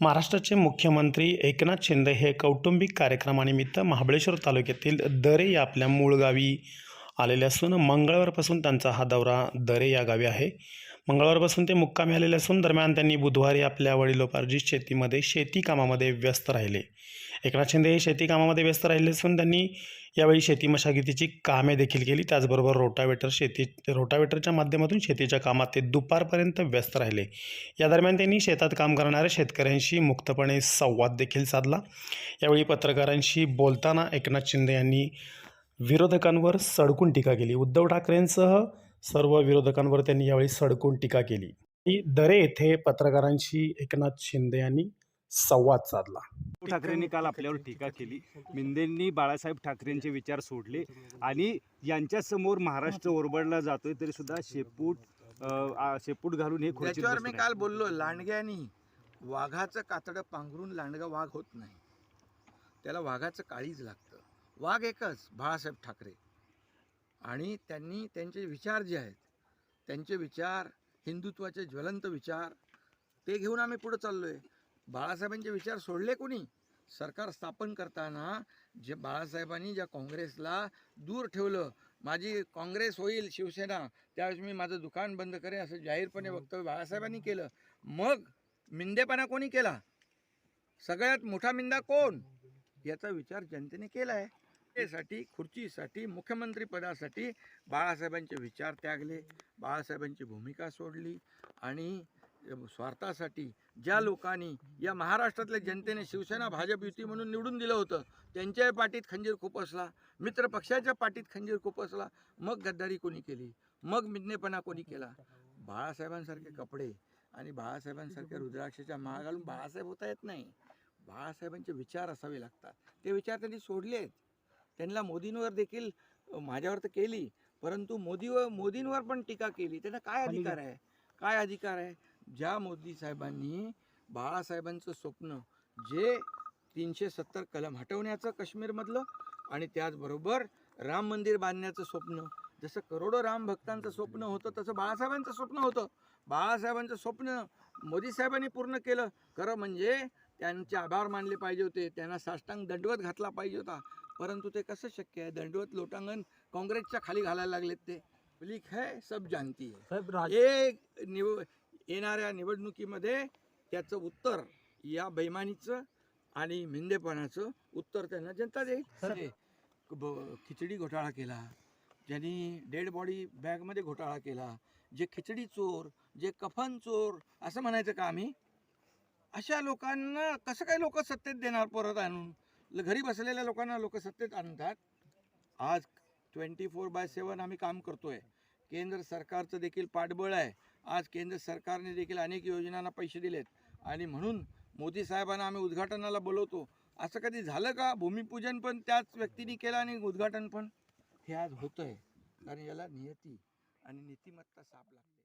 महाराष्ट्राचे मुख्यमंत्री एकनाथ शिंदे हे कौटुंबिक कार्यक्रमानिमित्त महाबळेश्वर तालुक्यातील दरे या आपल्या मूळ गावी आलेले असून मंगळवारपासून त्यांचा हा दौरा दरे या गावी आहे. मंगळवारपासून ते मुक्कामी आलेले असून दरम्यान त्यांनी बुधवारी आपल्या वडिलोपार्जित शेतीमध्ये शेती कामामध्ये व्यस्त राहिले. एकनाथ शिंदे हे शेती कामामध्ये व्यस्त राहिले असून त्यांनी यावेळी शेती मशागतीची कामे देखील केली. त्याचबरोबर रोटावेटर शेती रोटावेटरच्या माध्यमातून शेतीच्या कामात ते दुपारपर्यंत व्यस्त राहिले. या दरम्यान त्यांनी शेतात काम करणाऱ्या शेतकऱ्यांशी मुक्तपणे संवाद देखील साधला. यावेळी पत्रकारांशी बोलताना एकनाथ शिंदे यांनी विरोधकांवर सडकून टीका केली. उद्धव ठाकरेंसह सर्व विरोधकांवर त्यांनी यावेळी सडकून टीका केली. ही दरे येथे पत्रकारांशी एकनाथ शिंदे यांनी संवाद साधला. उद्धव ठाकरेंनी काल आपल्यावर टीका केली. मिंदेंनी बाळासाहेब ठाकरेंचे विचार सोडले आणि यांच्या समोर महाराष्ट्र ओरबडला जातोय तरी सुद्धा शेपूट आ, शेपूट घालून हे खुर्चीत त्याच्यावर मी काल बोललो लांडग्यानी वाघाचं कातडं पांघरून लांडगा वाघ होत नाही. त्याला वाघाचं काळीज लागतं. वाघ एकच बाळासाहेब ठाकरे. आणि त्यांनी त्यांचे विचार जे आहेत त्यांचे विचार हिंदुत्वाचे ज्वलंत विचार ते घेऊन आम्ही पुढे चाललोय. बाळासाहेबांचे विचार सोडले कोणी? सरकार स्थापन करताना जे बाळासाहेबांनी ज्या काँग्रेसला दूर ठेवलं माझी काँग्रेस होईल शिवसेना त्यावेळेस मी माझं दुकान बंद करेन असं जाहीरपणे वक्तव्य बाळासाहेबांनी केलं. मग मिंदेपणा कोणी केला? सगळ्यात मोठा मिंदा कोण? याचा विचार जनतेने केला आहे त्यासाठी खुर्चीसाठी मुख्यमंत्री पदासाठी बाळासाहेबांचे विचार त्यागले. बाळासाहेबांची भूमिका सोडली आणि स्वार्थासाठी ज्या लोकांनी या महाराष्ट्रातल्या जनतेने शिवसेना भाजप युती म्हणून निवडून दिलं होतं त्यांच्याही पाठीत खंजीर खुपसला मित्र पक्षाच्या पाठीत खंजीर खुपसला मग गद्दारी कोणी केली? मग मिदनेपणा कोणी केला? बाळासाहेबांसारखे कपडे आणि बाळासाहेबांसारख्या रुद्राक्षाच्या माळ घालून बाळासाहेब होता येत नाही. बाळासाहेबांचे विचार असावे लागतात. ते विचार त्यांनी सोडले आहेत. त्यांना मोदींवर देखील माझ्यावर तर केली परंतु मोदीवर मोदींवर पण टीका केली. त्यांना काय अधिकार आहे? काय अधिकार आहे? ज्या मोदी साहेबांनी बाळासाहेबांचं स्वप्न जे तीनशे सत्तर कलम हटवण्याचं काश्मीरमधलं आणि त्याचबरोबर राम मंदिर बांधण्याचं स्वप्न जसं करोडो राम भक्तांचं स्वप्न होतं तसं बाळासाहेबांचं स्वप्न होतं. बाळासाहेबांचं स्वप्न मोदी साहेबांनी पूर्ण केलं. खरं म्हणजे त्यांचे आभार मानले पाहिजे होते त्यांना साष्टांग दंडवत घातला पाहिजे होता. परंतु ते कसं शक्य आहे? दंडवत लोटांगण काँग्रेसच्या खाली घालायला लागलेत ते. पब्लिक है सब जानती है. हे निव येणाऱ्या निवडणुकीमध्ये त्याचं उत्तर या बैमानीचं आणि मिंदेपणाचं उत्तर त्यांना जनता देईल. ब- खिचडी घोटाळा केला ज्यांनी डेड बॉडी बॅगमध्ये घोटाळा केला जे खिचडी चोर जे कफन चोर असं म्हणायचं का आम्ही? अशा लोकांना कसं काय लोक सत्तेत देणार परत आणून? घरी बसलेल्या लोकांना लोक सत्तेत आणतात? आज ट्वेंटी फोर बाय सेवन आम्ही काम करतोय. केंद्र सरकारचं देखील पाठबळ आहे. आज केंद्र सरकारने देखील अनेक योजनांना पैसे दिलेत. आणि म्हणून मोदी साहेबांना आम्ही उद्घाटनाला बोलवतो. असं कधी झालं का? भूमिपूजन पण त्याच व्यक्तीने केलं आणि उद्घाटन पण? हे आज होतं आहे कारण याला नियती आणि नीतिमत्ता साप लागते.